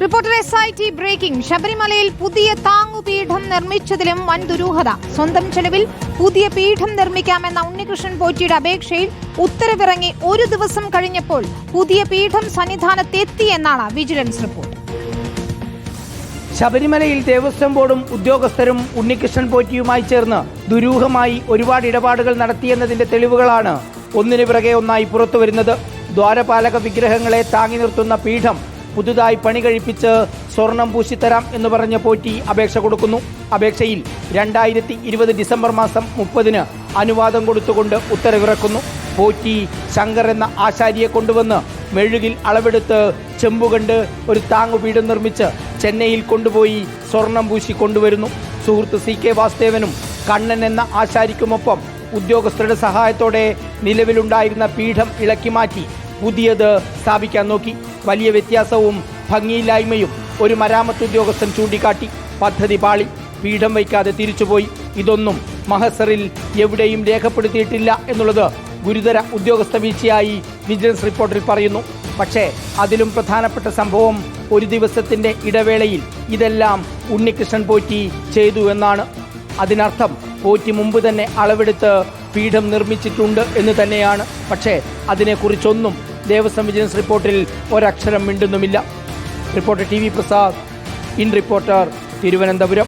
Reporter S I T breaking ശബരിമലയിൽ പുതിയ താങ്ങുപീഠം നിർമ്മിച്ചതിലും വൻ ദുരൂഹത സ്വന്തം ചെലവിൽ പുതിയ പീഠം നിർമ്മിക്കാമെന്ന ഉണ്ണികൃഷ്ണൻ പോറ്റിയുടെ അപേക്ഷയിൽ ഉത്തരവിറങ്ങി ഒരു ദിവസം കഴിഞ്ഞപ്പോൾ പുതിയ പീഠം സന്നിധാനത്തെത്തിയെന്നാണ് വിജിലൻസ് റിപ്പോർട്ട്. ശബരിമലയിൽ ദേവസ്വം ബോർഡും ഉദ്യോഗസ്ഥരും ഉണ്ണികൃഷ്ണൻ പോറ്റിയുമായി ചേർന്ന് ദുരൂഹമായി ഒരുപാട് ഇടപാടുകൾ നടത്തിയെന്നതിന്റെ തെളിവുകളാണ് ഒന്നിനു പിറകെ ഒന്നായി പുറത്തു വരുന്നത് ദ്വാരപാലക വിഗ്രഹങ്ങളെ താങ്ങി നിർത്തുന്ന പീഠം പുതുതായി പണി കഴിപ്പിച്ച് സ്വർണം പൂശിത്തരാം എന്ന് പറഞ്ഞ പോറ്റി അപേക്ഷ കൊടുക്കുന്നു. അപേക്ഷയിൽ രണ്ടായിരത്തി ഇരുപത് ഡിസംബർ മാസം മുപ്പതിന് അനുവാദം കൊടുത്തുകൊണ്ട് ഉത്തരവിറക്കുന്നു. പോറ്റി ശങ്കർ എന്ന ആശാരിയെ കൊണ്ടുവന്ന് മെഴുകിൽ അളവെടുത്ത് ചെമ്പുകണ്ട് ഒരു താങ്ങുപീഠം നിർമ്മിച്ച് ചെന്നൈയിൽ കൊണ്ടുപോയി സ്വർണം പൂശി കൊണ്ടുവരുന്നു. സുഹൃത്ത് സി കെ വാസുദേവനും കണ്ണൻ എന്ന ആശാരിക്കുമൊപ്പം ഉദ്യോഗസ്ഥരുടെ സഹായത്തോടെ നിലവിലുണ്ടായിരുന്ന പീഠം ഇളക്കി മാറ്റി പുതിയത് സ്ഥാപിക്കാൻ നോക്കി. വലിയ വ്യത്യാസവും ഭംഗിയില്ലായ്മയും ഒരു മരാമത്ത് ഉദ്യോഗസ്ഥൻ ചൂണ്ടിക്കാട്ടി. പദ്ധതി പാളി. പീഠം വയ്ക്കാതെ തിരിച്ചുപോയി. ഇതൊന്നും മഹസറിൽ എവിടെയും രേഖപ്പെടുത്തിയിട്ടില്ല എന്നുള്ളത് ഗുരുതര ഉദ്യോഗസ്ഥ വീഴ്ചയായി വിജിലൻസ് റിപ്പോർട്ടിൽ പറയുന്നു. പക്ഷേ അതിലും പ്രധാനപ്പെട്ട സംഭവം ഒരു ദിവസത്തിന്റെ ഇടവേളയിൽ ഇതെല്ലാം ഉണ്ണികൃഷ്ണൻ പോറ്റി ചെയ്തു എന്നാണ്. അതിനർത്ഥം പോറ്റി മുമ്പ് തന്നെ അളവെടുത്ത് പീഠം നിർമ്മിച്ചിട്ടുണ്ട് എന്ന് തന്നെയാണ്. പക്ഷേ അതിനെക്കുറിച്ചൊന്നും ദേവസ്വം വിജിലൻസ് റിപ്പോർട്ടിൽ ഒരക്ഷരം മിണ്ടുന്നുമില്ല. Reporter T V Prasad in reporter Thiruvananthapuram.